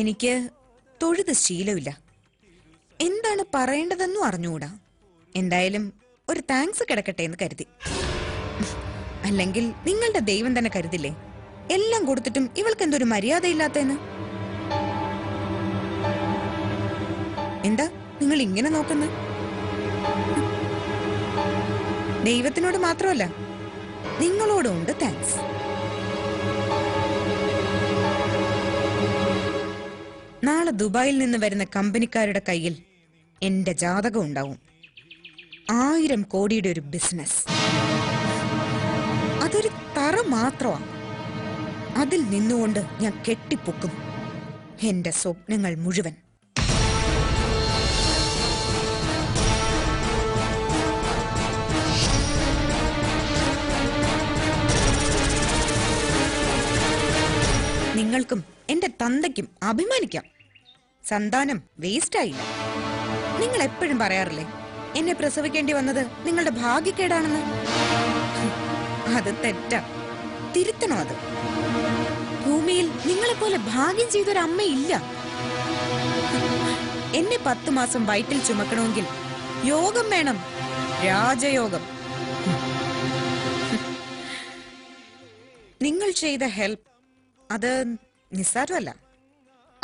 എനിക്ക് തൊഴുത് ശീലമില്ല. എന്താണ് പറയേണ്ടതെന്നും അറിഞ്ഞുകൂടാ. എന്തായാലും ഒരു താങ്ക്സ് കിടക്കട്ടെ എന്ന് കരുതി. അല്ലെങ്കിൽ നിങ്ങളുടെ ദൈവം തന്നെ കരുതില്ലേ? എല്ലാം കൊടുത്തിട്ടും ഇവൾക്ക് എന്തൊരു മര്യാദയില്ലാത്തേന്ന് എന്താ നിങ്ങൾ ഇങ്ങനെ നോക്കുന്നത്? ദൈവത്തിനോട് മാത്രമല്ല നിങ്ങളോടും ഉണ്ട് താങ്ക്സ്. നാളെ ദുബായിൽ നിന്ന് വരുന്ന കമ്പനിക്കാരുടെ കയ്യിൽ എന്റെ ജാതകം ഉണ്ടാവും. ആയിരം കോടിയുടെ ഒരു ബിസിനസ് അതൊരു തറ മാത്രമാണ്. അതിൽ നിന്നുകൊണ്ട് ഞാൻ കെട്ടിപ്പൊക്കും എന്റെ സ്വപ്നങ്ങൾ മുഴുവൻ. നിങ്ങൾക്കും എന്റെ തന്തയ്ക്കും അഭിമാനിക്കാം. സന്താനം വേസ്റ്റ് ആയില്ല നിങ്ങൾ എപ്പോഴും പറയാറില്ലേ എന്നെ പ്രസവിക്കേണ്ടി വന്നത് നിങ്ങളുടെ ഭാഗ്യക്കേടാണെന്ന്? അത് തെറ്റാ. തിരുത്തണോ അത്? ഭൂമിയിൽ നിങ്ങളെപ്പോലെ ഭാഗ്യം ചെയ്തൊരു അമ്മയില്ല എന്നെ പത്തു മാസം വയറ്റിൽ ചുമക്കണമെങ്കിൽ യോഗം വേണം രാജയോഗം. നിങ്ങൾ ചെയ്ത ഹെൽപ്പ് അത് നിസ്സാരമല്ല.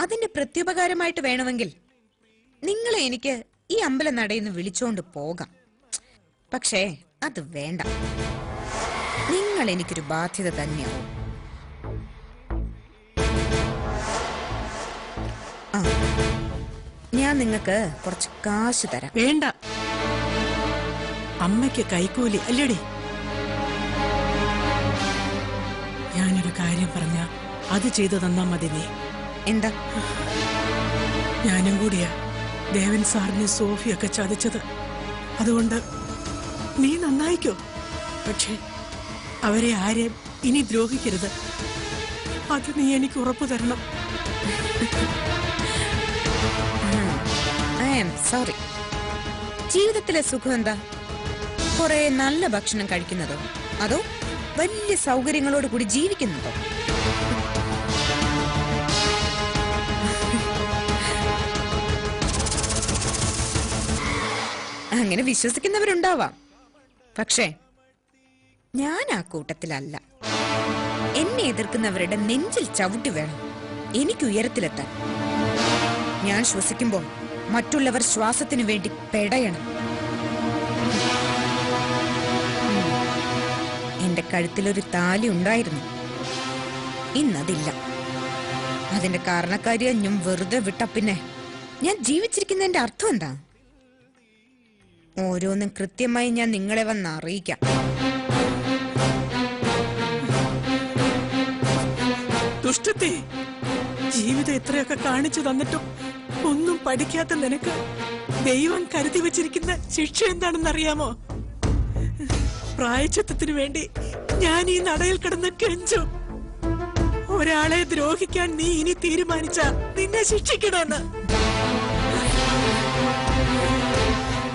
അതിന്റെ പ്രത്യുപകാരമായിട്ട് വേണമെങ്കിൽ നിങ്ങളെ എനിക്ക് ഈ അമ്പല നടയിന്ന് വിളിച്ചോണ്ട് പോകാം. പക്ഷേ അത് വേണ്ട. നിങ്ങൾ എനിക്കൊരു ബാധ്യത തന്നെയാവും. ഞാൻ നിങ്ങൾക്ക് കുറച്ച് കാശ് തരാം. വേണ്ട. അമ്മയ്ക്ക് കൈക്കൂലി അല്ലേടി? ഞാനൊരു കാര്യം പറഞ്ഞ അത് ചെയ്തു തന്നാ മതി നീ. എന്താ? ഞാനും കൂടിയാ ദേവൻ സാറിനെ സോഫിയൊക്കെ ചതിച്ചത്. അതുകൊണ്ട് നീ നന്നായിക്കോ. പക്ഷേ അവരെ ആരെയും ഇനി ദ്രോഹിക്കരുത്. അത് നീ എനിക്ക് ഉറപ്പു തരണം. സോറി. ജീവിതത്തിലെ സുഖം എന്താ? കുറെ നല്ല ഭക്ഷണം കഴിക്കുന്നതോ? അതോ വലിയ സൗകര്യങ്ങളോട് കൂടി ജീവിക്കുന്നതോ? അങ്ങനെ വിശ്വസിക്കുന്നവരുണ്ടാവാം. പക്ഷേ ഞാൻ ആ കൂട്ടത്തിലല്ല. എന്നെ എതിർക്കുന്നവരുടെ നെഞ്ചിൽ ചവിട്ടി വേണം. എനിക്ക് ഉയരത്തിലെത്താൻ. ഞാൻ ശ്വസിക്കുമ്പോൾ മറ്റുള്ളവർ ശ്വാസത്തിനു വേണ്ടി പെടയണം. എന്റെ കഴുത്തിലൊരു താലി ഉണ്ടായിരുന്നു. ഇന്നതില്ല. അതിന്റെ കാരണക്കാരിയെ ഞാൻ വെറുതെ വിട്ട പിന്നെ ഞാൻ ജീവിച്ചിരിക്കുന്നതിന്റെ അർത്ഥം എന്താ? ഓരോന്നും കൃത്യമായി ഞാൻ നിങ്ങളെ വന്ന് അറിയിക്കാം. ദുഷ്ടത്തെ ജീവിതം എത്രയൊക്കെ കാണിച്ചു തന്നിട്ടും ഒന്നും പഠിക്കാത്ത നിനക്ക് ദൈവം കരുതി വെച്ചിരിക്കുന്ന ശിക്ഷ എന്താണെന്ന് അറിയാമോ പ്രായച്ചത്വത്തിന് വേണ്ടി ഞാൻ ഈ നടയിൽ കിടന്ന് കെഞ്ചും. ഒരാളെ ദ്രോഹിക്കാൻ നീ ഇനി തീരുമാനിച്ച നിന്നെ ശിക്ഷിക്കണമെന്ന്.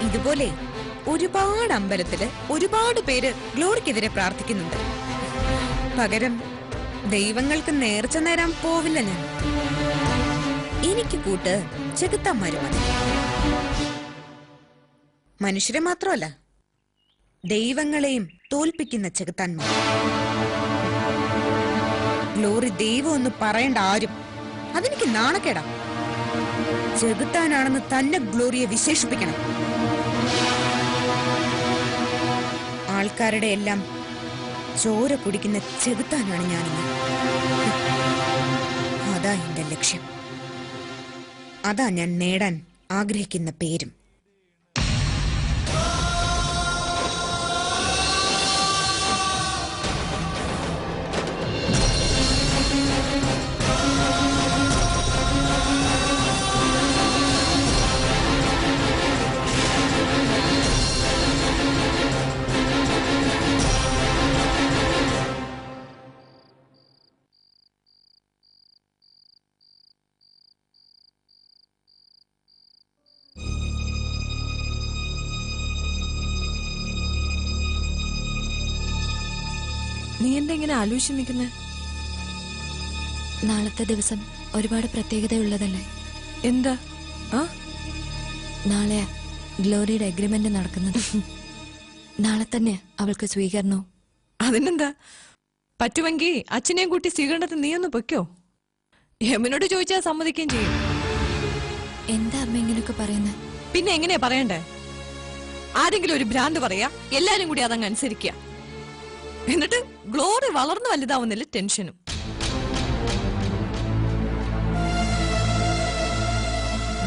ഇതുപോലെ ഒരുപാട് അമ്പലത്തിൽ ഒരുപാട് പേര് ഗ്ലോറിക്കെതിരെ പ്രാർത്ഥിക്കുന്നുണ്ട്. പകരം ദൈവങ്ങൾക്ക് നേർച്ച നേരാൻ പോവില്ല ഞാൻ. എനിക്ക് കൂട്ട് മതി. മനുഷ്യരെ മാത്രമല്ല ദൈവങ്ങളെയും തോൽപ്പിക്കുന്ന ചെകുത്താന്മാർ ഗ്ലോറി ദൈവം ഒന്ന് പറയേണ്ട ആരും അതെനിക്ക് നാണക്കേടാ. ചെകുത്താനാണെന്ന് തന്നെ ഗ്ലോറിയെ വിശേഷിപ്പിക്കണം. ആൾക്കാരുടെ എല്ലാം ചോര കുടിക്കുന്ന ചെകുത്താനാണ് ഞാനിന്ന്. അതാ എന്റെ ലക്ഷ്യം. അതാ ഞാൻ നേടാൻ ആഗ്രഹിക്കുന്ന പേരും. എന്താ ഇങ്ങനെ ആലോചിച്ച് നിൽക്കുന്നത് നാളത്തെ ദിവസം ഒരുപാട് പ്രത്യേകതയുള്ളതല്ലേ? എന്താ? ആ? നാളെ ഗ്ലോറിയുടെ അഗ്രിമെന്റ് നടക്കുന്നത്. നാളെ തന്നെ അവൾക്ക് സ്വീകരണവും. അതിനെന്താ? പറ്റുമെങ്കിൽ അച്ഛനെയും കൂട്ടി സ്വീകരണത്തിന് നീ ഒന്ന് പൊയ്ക്കോ. യമനോട് ചോദിച്ചാൽ സമ്മതിക്കുകയും ചെയ്യും. എന്താ അമ്മ ഇങ്ങനെയൊക്കെ പറയുന്നത് പിന്നെ എങ്ങനെയാ പറയണ്ടേ? ആരെങ്കിലും ഒരു ഭ്രാന്ത് പറയാ എല്ലാരും കൂടി അതങ്ങ് അനുസരിക്കുക. എന്നിട്ട് ഗ്ലോറി വളർന്നു വലുതാവുന്നില്ല ടെൻഷനും.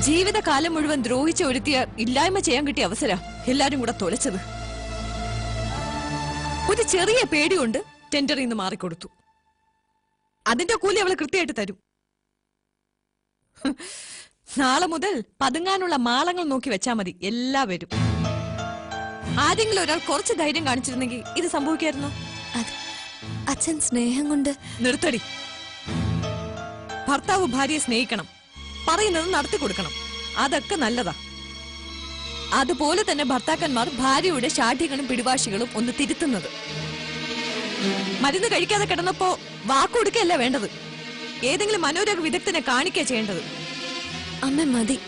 ജീവിതകാലം മുഴുവൻ ദ്രോഹിച്ച ഒരുത്തിയ ഇല്ലായ്മ ചെയ്യാൻ കിട്ടിയ അവസരം എല്ലാരും കൂടെ തൊലച്ചത്. ഒരു ചെറിയ പേടി കൊണ്ട് ടെൻഡറിൽ നിന്ന് മാറിക്കൊടുത്തു. അതിന്റെ കൂലി അവൾ കൃത്യമായിട്ട് തരും. നാളെ മുതൽ പതുങ്ങാനുള്ള മാളങ്ങൾ നോക്കി വെച്ചാൽ മതി. എല്ലാവരും ആരെങ്കിലും ഒരാൾ കുറച്ച് ധൈര്യം കാണിച്ചിരുന്നെങ്കിൽ ഇത് സംഭവിക്കായിരുന്നു? അച്ഛൻ സ്നേഹം കൊണ്ട് നിർത്തടി. ഭർത്താവ് ഭാര്യയെ സ്നേഹിക്കണം. പറയുന്നത് നടത്തി കൊടുക്കണം. അതൊക്കെ നല്ലതാ. അതുപോലെ തന്നെ ഭർത്താക്കന്മാർ ഭാര്യയുടെ ശാഠ്യങ്ങളും പിടിവാശികളും ഒന്ന് തിരുത്തുന്നത്. മരുന്ന് കഴിക്കാതെ കിടന്നപ്പോ വാക്കുകൊടുക്കല്ല വേണ്ടത്. ഏതെങ്കിലും മനോരോഗ വിദഗ്ധനെ കാണിക്കുക ചെയ്യേണ്ടത്. അമ്മ മതി.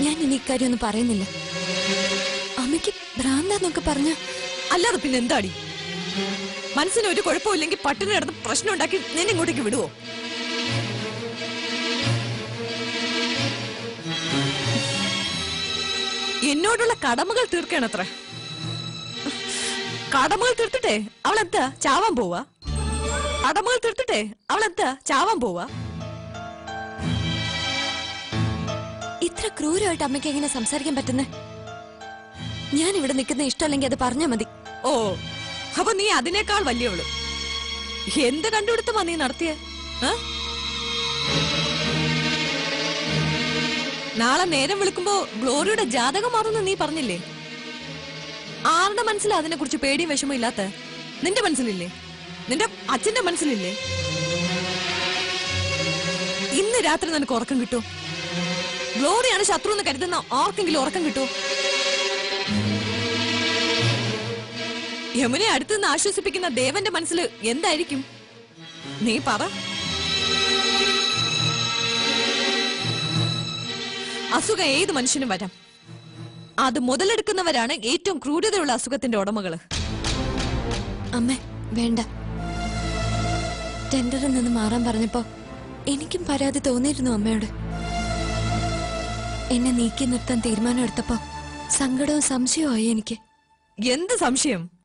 ഞാൻ ഇനി ഇക്കാര്യം ഒന്നും പറയുന്നില്ല. ഭ്രാന്താന്നൊക്കെ പറഞ്ഞ അല്ലാതെ പിന്നെ എന്താടി? മനസ്സിന് ഒരു കുഴപ്പമില്ലെങ്കിൽ പട്ടിണി കിടന്ന് പ്രശ്നം ഉണ്ടാക്കി നിന്നെ ഇങ്ങോട്ടേക്ക് വിടുവോ? എന്നോടുള്ള കടമകൾ തീർക്കണത്ര. കടമകൾ തീർത്തിട്ടെ അവൾ എന്താ ചാവാൻ പോവാ? കടമകൾ തീർത്തിട്ടെ അവൾ എന്താ ചാവാൻ പോവാ? ഇത്ര ക്രൂരമായിട്ട് അമ്മയ്ക്ക് എങ്ങനെ സംസാരിക്കാൻ പറ്റുന്നേ? ഞാൻ ഇവിടെ നിൽക്കുന്ന ഇഷ്ടമല്ലെങ്കിൽ അത് പറഞ്ഞാ മതി. ഓ അപ്പൊ നീ അതിനേക്കാൾ വലിയവൾ. എന്ത് കണ്ടുപിടുത്തമാ നീ നടത്തിയ? നാളെ നേരം വിളിക്കുമ്പോ ഗ്ലോറിയുടെ ജാതകം മാറുന്ന നീ പറഞ്ഞില്ലേ? ആരുടെ മനസ്സിൽ അതിനെ കുറിച്ച് പേടിയും വിഷമം ഇല്ലാത്ത? നിന്റെ മനസ്സിലില്ലേ? നിന്റെ അച്ഛന്റെ മനസ്സിലില്ലേ? ഇന്ന് രാത്രി നിനക്ക് ഉറക്കം കിട്ടും. ഗ്ലോറിയാണ് ശത്രു എന്ന് കരുതുന്ന ആർക്കെങ്കിലും ഉറക്കം കിട്ടുമോ യമുനെ അടുത്തുനിന്ന് ആശ്വസിപ്പിക്കുന്ന ദേവന്റെ മനസ്സിൽ എന്തായിരിക്കും? നീ പറ അസുഖം ഏത് മനുഷ്യനും വരാം. അത് മുതലെടുക്കുന്നവരാണ് ഏറ്റവും ക്രൂരതയുള്ള അസുഖത്തിന്റെ ഉടമകൾ. അമ്മേ വേണ്ട. ടെൻഡറിൽ നിന്ന് മാറാൻ പറഞ്ഞപ്പോ എനിക്കും പരാതി തോന്നിയിരുന്നു അമ്മയോട്. എന്നെ നീക്കി നിർത്താൻ തീരുമാനം എടുത്തപ്പോ സങ്കടവും സംശയവും ആയി എനിക്ക്. എന്ത് സംശയം?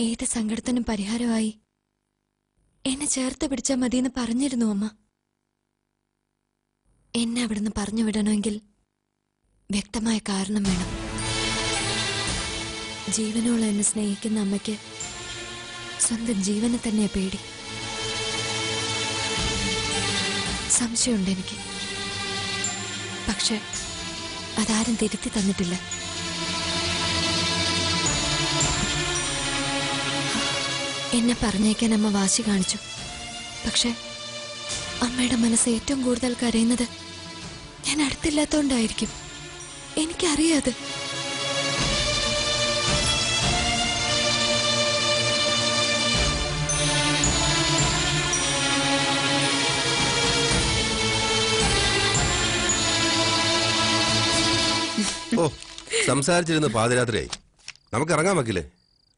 ഏത് സങ്കടത്തിനും പരിഹാരമായി. എന്നെ ചേർത്ത് പിടിച്ചാൽ മതിയെന്ന് പറഞ്ഞിരുന്നു അമ്മ. എന്നെ അവിടുന്ന് പറഞ്ഞു വിടണമെങ്കിൽ വ്യക്തമായ കാരണം വേണം. ജീവനോളം എന്നെ സ്നേഹിക്കുന്ന അമ്മയ്ക്ക് സ്വന്തം ജീവനെ തന്നെ പേടി. സംശയമുണ്ട് എനിക്ക്. പക്ഷെ അതാരും തിരുത്തി തന്നിട്ടില്ല. എന്നെ പറഞ്ഞേക്കാൻ അമ്മ വാശി കാണിച്ചു. പക്ഷെ അമ്മയുടെ മനസ്സ് ഏറ്റവും കൂടുതൽ കരയുന്നത് ഞാൻ അടുത്തില്ലാത്തോണ്ടായിരിക്കും. എനിക്കറിയാത്. ഓ സംസാരിച്ചിരുന്ന് പാതിരാത്രിയായി. നമുക്ക് ഇറങ്ങാൻ വക്കില്ലേ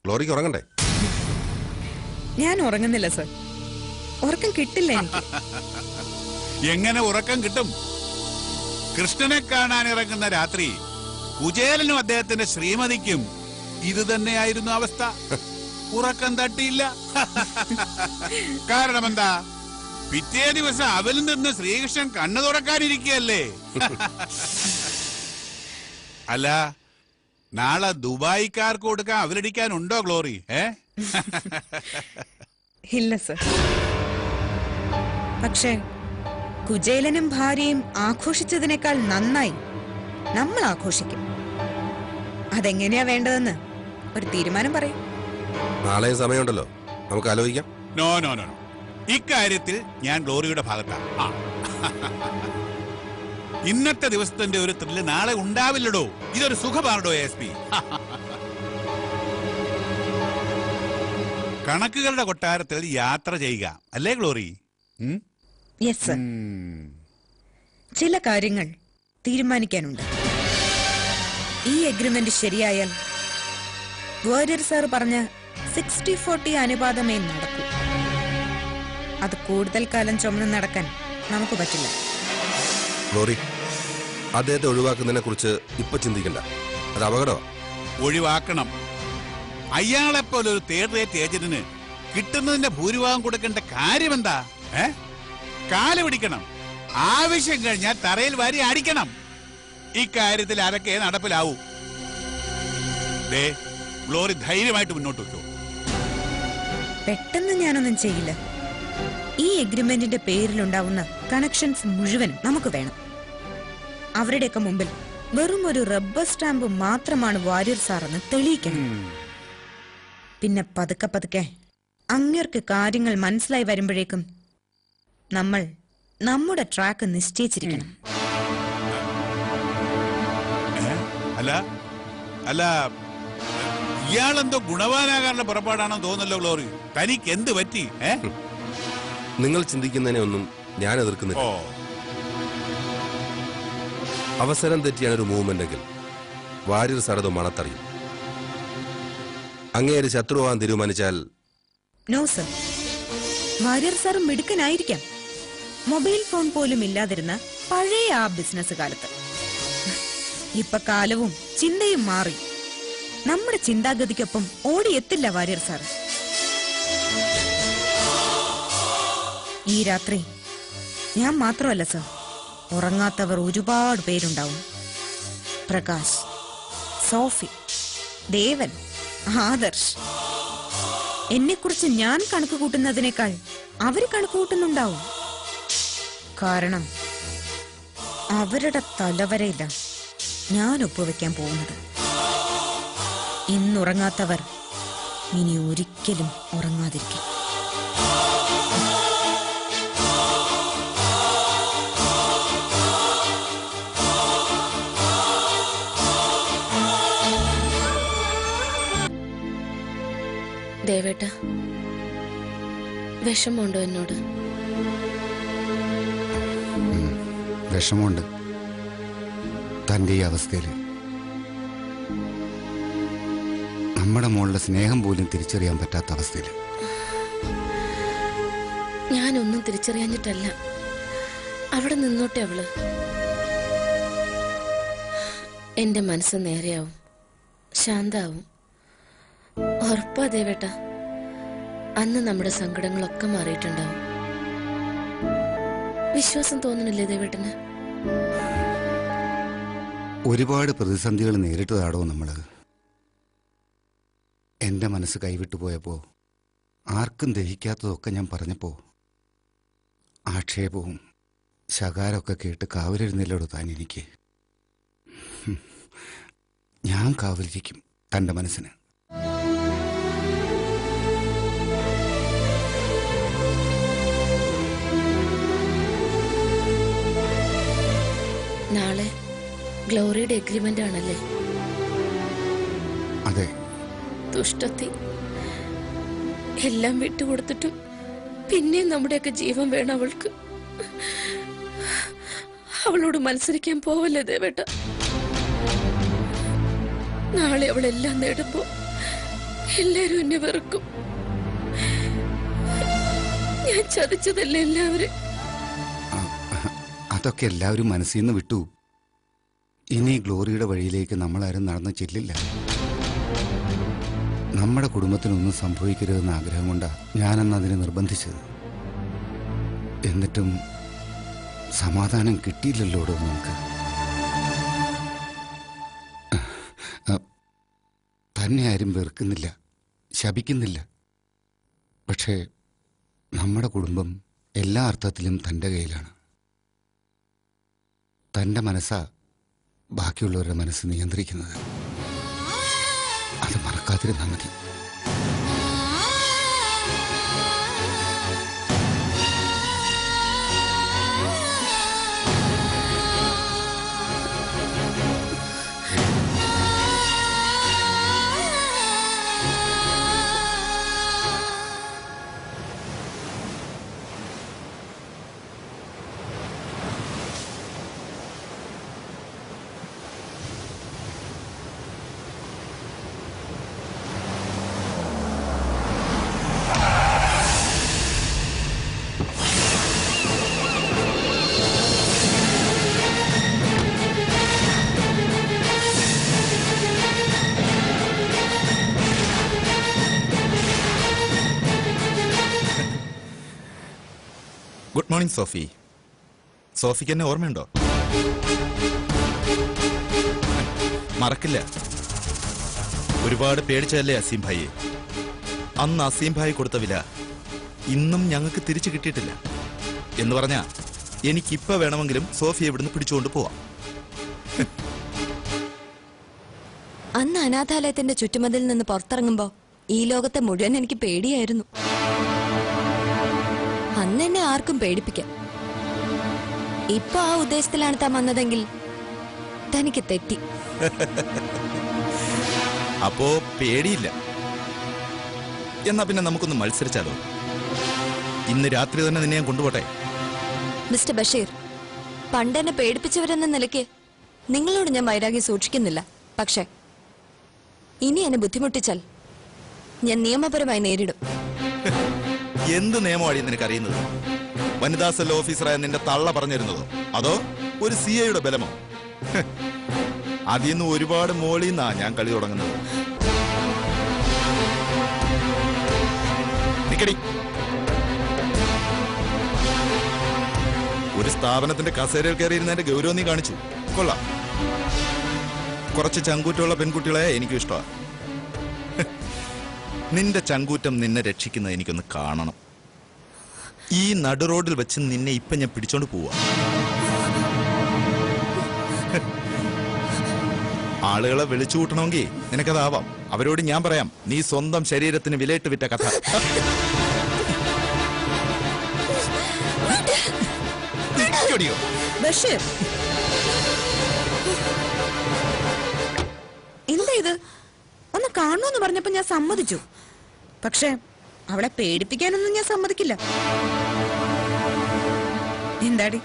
ഗ്ലോറിക്ക് ഉറങ്ങണ്ടേ? ഞാൻ ഉറങ്ങുന്നില്ല സർ. ഉറക്കം കിട്ടില്ല എനിക്ക്. എങ്ങനെ ഉറക്കം കിട്ടും? കൃഷ്ണനെ കാണാൻ ഇറങ്ങുന്ന രാത്രി കുചേലനും അദ്ദേഹത്തിന്റെ ശ്രീമതിക്കും ഇത് തന്നെയായിരുന്നു അവസ്ഥ. ഉറക്കം തട്ടിയില്ല. കാരണം എന്താ പിറ്റേ ദിവസം അവലിൽ നിന്ന് ശ്രീകൃഷ്ണൻ കണ്ണു തുറക്കാനിരിക്കുകയല്ലേ? അല്ല നാളെ ദുബായിക്കാർക്ക് കൊടുക്കാൻ അവലടിക്കാനുണ്ടോ ഗ്ലോറി? ഏ? ഇല്ല സർ. പക്ഷേ കുജേലനും ഭാര്യയും ആഘോഷിച്ചതിനേക്കാൾ നന്നായി നമ്മൾ ആഘോഷിക്കും. അതെങ്ങനെയാ വേണ്ടതെന്ന് ഒരു തീരുമാനം പറയും. നാളെ സമയമുണ്ടല്ലോ. നമുക്ക് ആലോചിക്കാം. No no no no. ഇക്കാര്യത്തിൽ ഞാൻ ഗ്ലോറിയുടെ ഭാഗത്താണ് ഇന്നത്തെ ദിവസത്തിന്റെ ഒരു ത്രില്ല് നാളെ ഉണ്ടാവില്ലടോ. ഇതൊരു സുഖമാണോ എസ് പി കണക്കുകളുടെ കൊട്ടാരത്തിൽ യാത്ര ചെയ്യുക. അല്ലേ ഗ്ലോറി? യെസ് സർ ചില കാര്യങ്ങൾ തീരുമാനിക്കാനുണ്ട്. ഈ എഗ്രിമെന്റ് ശരിയായാൽ വാര്യർ സാർ പറഞ്ഞ സിക്സ്റ്റി ഫോർട്ടി അനുപാതമേ നടക്കൂ. അത് കൂടുതൽ കാലം ചുമന്ന് നടക്കാൻ നമുക്ക് പറ്റില്ല. ഗ്ലോറി അദ്ദേഹത്തെ ഒഴിവാക്കുന്നതിനെ കുറിച്ച് ഇപ്പൊ ചിന്തിക്കണ്ട. അത് അപകടമാണ് ഒഴിവാക്കണം. അയാളെപ്പോലെ ഒരു തേർഡ് റേറ്റ് ഏജന്റിന് കിട്ടുന്നതിന്റെ ഭൂരിഭാഗം കൊടുക്കേണ്ട കാര്യം എന്താ ഏ? കാൽ പിടിക്കണം. ആവശ്യം കഴിഞ്ഞാൽ തറയിൽ വാരി അടിക്കണം. ഇക്കാര്യത്തിൽ അതൊക്കെ നടപ്പിലാവൂ. ദേ ഗ്ലോറി ധൈര്യമായിട്ട് മുന്നോട്ട് വെക്കൂ പെട്ടെന്ന് ഞാനൊന്നും ചെയ്യില്ല. ഈ എഗ്രിമെന്റിന്റെ പേരിലുണ്ടാവുന്ന കണക്ഷൻസ് മുഴുവനും നമുക്ക് വേണം. അവരുടെയൊക്കെ മുമ്പിൽ വെറും ഒരു റബ്ബർ സ്റ്റാമ്പ് മാത്രമാണ് വാര്യർ സാറെന്ന് തെളിയിക്കണം. പിന്നെ പതുക്കെ പതുക്കെ അങ്ങേർക്ക് കാര്യങ്ങൾ മനസ്സിലായി വരുമ്പോഴേക്കും നമ്മൾ നമ്മുടെ ട്രാക്ക് നിശ്ചയിച്ചിരിക്കണം. ഏ? അല്ല അല്ല ഇയാളെന്തോ ഗുണവാനാകാനുള്ള പുറപ്പാടാണെന്ന് തോന്നല്ലോ ഗ്ലോറി. തനിക്ക് എന്ത് പറ്റി? ഏ? നിങ്ങൾ ചിന്തിക്കുന്നതിനെ ഒന്നും ഞാൻ ഓ. എതിർക്കുന്നില്ല അവസരം തെറ്റിയാണ് ഒരു മൂവ്മെന്റ് എങ്കിൽ വാര്യർ സാർ മണത്തറിയും. അങ്ങേര് ശത്രുവാൻ തീരുമാനിച്ചാൽ നോ സർ വാര്യർ സാർ മിടുക്കനായിരിക്കാം. മൊബൈൽ ഫോൺ പോലും ഇല്ലാതിരുന്ന പഴയ ആ ബിസിനസ് കാലത്ത്. ഇപ്പൊ കാലവും ചിന്തയും മാറി. നമ്മുടെ ചിന്താഗതിക്കൊപ്പം ഓടിയെത്തില്ല വാര്യർ സാർ. ഈ രാത്രി ഞാൻ മാത്രമല്ല സർ ഉറങ്ങാത്തവർ ഒരുപാട് പേരുണ്ടാവും. പ്രകാശ് സോഫി ദേവൻ ആദർശ്. എന്നെക്കുറിച്ച് ഞാൻ കണക്ക് കൂട്ടുന്നതിനേക്കാൾ അവർ കണക്ക് കൂട്ടുന്നുണ്ടാവും. കാരണം അവരുടെ തലവരയില്ല ഞാൻ ഒപ്പുവെക്കാൻ പോകുന്നത്. ഇന്നുറങ്ങാത്തവർ ഇനി ഒരിക്കലും ഉറങ്ങാതിരിക്കും. ദേവേട്ട വിഷമമുണ്ടോ എന്നോട്? വിഷമമുണ്ട്. തന്റെ ഈ അവസ്ഥയിൽ നമ്മുടെ മോളുടെ സ്നേഹം പോലും തിരിച്ചറിയാൻ പറ്റാത്ത അവസ്ഥയിൽ ഞാനൊന്നും തിരിച്ചറിയാഞ്ഞിട്ടല്ല. അവിടെ നിന്നോട്ടെ അവൾ. എന്റെ മനസ്സ് നേരെയാവും ശാന്താവും. ഉറപ്പാ ദേവേട്ട. അന്ന് നമ്മുടെ സങ്കടങ്ങളൊക്കെ മാറിയിട്ടുണ്ടാവും. വിശ്വാസം തോന്നണില്ലേ ദേവേട്ടന്? ഒരുപാട് പ്രതിസന്ധികൾ നേരിട്ടതാടോ നമ്മൾ എന്റെ മനസ്സ് കൈവിട്ടു പോയപ്പോൾ ആർക്കും ദഹിക്കാത്തതൊക്കെ ഞാൻ പറഞ്ഞപ്പോൾ ആക്ഷേപവും ശകാരമൊക്കെ കേട്ട് കാവലിരുന്നില്ലോട് താൻ എനിക്ക്. ഞാൻ കാവലിരിക്കും തന്റെ മനസ്സിന്. നാളെ ഗ്ലോറിയുടെ എഗ്രിമെന്റ് ആണല്ലേ? അതെ. ദുഷ്ടത്തി. എല്ലാം വിട്ടുകൊടുത്തിട്ടും പിന്നെ നമ്മുടെയൊക്കെ ജീവൻ വേണം അവൾക്ക്. അവളോട് മത്സരിക്കാൻ പോവല്ലേ ദേവേട്ട? നാളെ അവളെല്ലാം നേടുമ്പോ എല്ലാരും എന്നെ വെറുക്കും. ഞാൻ ചതിച്ചതല്ലേ എല്ലാവരും? അതൊക്കെ എല്ലാവരും മനസ്സിൽ നിന്ന് വിട്ടു. ഇനി ഗ്ലോറിയുടെ വഴിയിലേക്ക് നമ്മളാരും നടന്നു ചെല്ലില്ല. നമ്മുടെ കുടുംബത്തിനൊന്നും സംഭവിക്കരുതെന്ന ആഗ്രഹം കൊണ്ടാണ് ഞാനന്ന് അതിനെ നിർബന്ധിച്ചത്. എന്നിട്ടും സമാധാനം കിട്ടിയില്ലല്ലോടോ നമുക്ക്. തന്നെ ആരും വെറുക്കുന്നില്ല ശപിക്കുന്നില്ല. പക്ഷേ നമ്മുടെ കുടുംബം എല്ലാ അർത്ഥത്തിലും തന്റെ കയ്യിലാണ്. തന്റെ മനസ്സാ ബാക്കിയുള്ളവരുടെ മനസ്സ് നിയന്ത്രിക്കുന്നത്. അത് മറക്കാതിരുന്നാൽ മതി. ഗുഡ് മോർണിംഗ് സോഫി സോഫിക്ക് എന്നെ ഓർമ്മയുണ്ടോ? മറക്കില്ല. ഒരുപാട് പേടിച്ചതല്ലേ അസീം ഭായി? അന്ന് അസീം ഭായി കൊടുത്ത വില ഇന്നും ഞങ്ങൾക്ക് തിരിച്ചു കിട്ടിയിട്ടില്ല. എന്ന് പറഞ്ഞാ എനിക്കിപ്പോ വേണമെങ്കിലും സോഫി ഇവിടുന്ന് പിടിച്ചുകൊണ്ട് പോവാം. അന്ന് അനാഥാലയത്തിന്റെ ചുറ്റുമതിൽ നിന്ന് പുറത്തിറങ്ങുമ്പോ ഈ ലോകത്തെ മുഴുവൻ എനിക്ക് പേടിയായിരുന്നു. അന്ന് എന്നെ ആർക്കും പേടിപ്പിക്കാം. ഇപ്പൊ ആ ഉദ്ദേശത്തിലാണ് താൻ വന്നതെങ്കിൽ തനിക്ക് തെറ്റി. അപ്പോ പേടിയില്ല. എന്നാ പിന്നെ നമുക്കൊന്ന് മത്സരിച്ചാലോ? ഇന്ന് രാത്രി തന്നെ നിന്നെ ഞാൻ കൊണ്ടുപോട്ടെ. മിസ്റ്റർ ബഷീർ പണ്ട് എന്നെ പേടിപ്പിച്ചവരെന്ന നിലയ്ക്ക് നിങ്ങളോട് ഞാൻ വൈരാഗ്യം സൂക്ഷിക്കുന്നില്ല. പക്ഷേ ഇനി എന്നെ ബുദ്ധിമുട്ടിച്ചാൽ ഞാൻ നിയമപരമായി നേരിടും. എന്ത് നിയമമാണ് നിനക്ക് അറിയുന്നത്? വനിതാ സെൽ ഓഫീസറായ നിന്റെ തള്ള പറഞ്ഞിരുന്നതോ. അതോ ഒരു സി ഐയുടെ ബലമോ? അതിന്ന് ഒരുപാട് മോളിൽ നിന്നാ ഞാൻ കളി തുടങ്ങുന്നത്. ഒരു സ്ഥാപനത്തിന്റെ കസേരയിൽ കയറിയിരുന്നതിന്റെ ഗൗരവം നീ കാണിച്ചു. കൊള്ളാം. കുറച്ച് ചങ്കൂറ്റമുള്ള പെൺകുട്ടികളെ എനിക്കും ഇഷ്ടമാണ്. നിന്റെ ചങ്കൂറ്റം നിന്നെ രക്ഷിക്കുന്നത് എനിക്കൊന്ന് കാണണം. ഈ നടുറോഡിൽ വെച്ച് നിന്നെ ഇപ്പൊ ഞാൻ പിടിച്ചോണ്ട് പോവാ. ആളുകളെ വിളിച്ചു കൂട്ടണമെങ്കിൽ നിനക്കതാവാം. അവരോട് ഞാൻ പറയാം നീ സ്വന്തം ശരീരത്തിന് വിലയിട്ട് വിറ്റ കഥ. എന്താ ഇത്? ഒന്ന് കാണുമെന്ന് പറഞ്ഞപ്പോ ഞാൻ സമ്മതിച്ചു. പക്ഷെ അവളെ പേടിപ്പിക്കാനൊന്നും ഞാൻ സമ്മതിക്കില്ല. എന്താടി?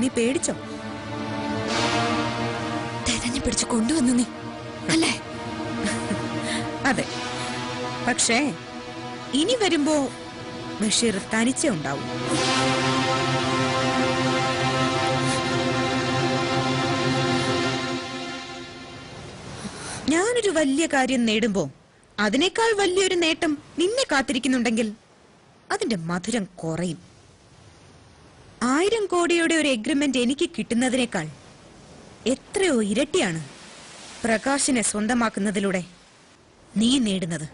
നീ പേടിച്ചോ? തെരഞ്ഞു പിടിച്ച് കൊണ്ടുവന്നു നീ. അല്ലേ? അതെ. പക്ഷേ ഇനി വരുമ്പോ ബഷീർ തനിച്ചേ ഉണ്ടാവും. ഞാനൊരു വലിയ കാര്യം നേടുമ്പോ അതിനേക്കാൾ വലിയൊരു നേട്ടം നിന്നെ കാത്തിരിക്കുന്നുണ്ടെങ്കിൽ അതിന്റെ മധുരം കുറയും. ആയിരം കോടിയുടെ ഒരു എഗ്രിമെന്റ് എനിക്ക് കിട്ടുന്നതിനേക്കാൾ എത്രയോ ഇരട്ടിയാണ് പ്രകാശിനെ സ്വന്തമാക്കുന്നതിലൂടെ നീ നേടുന്നത്.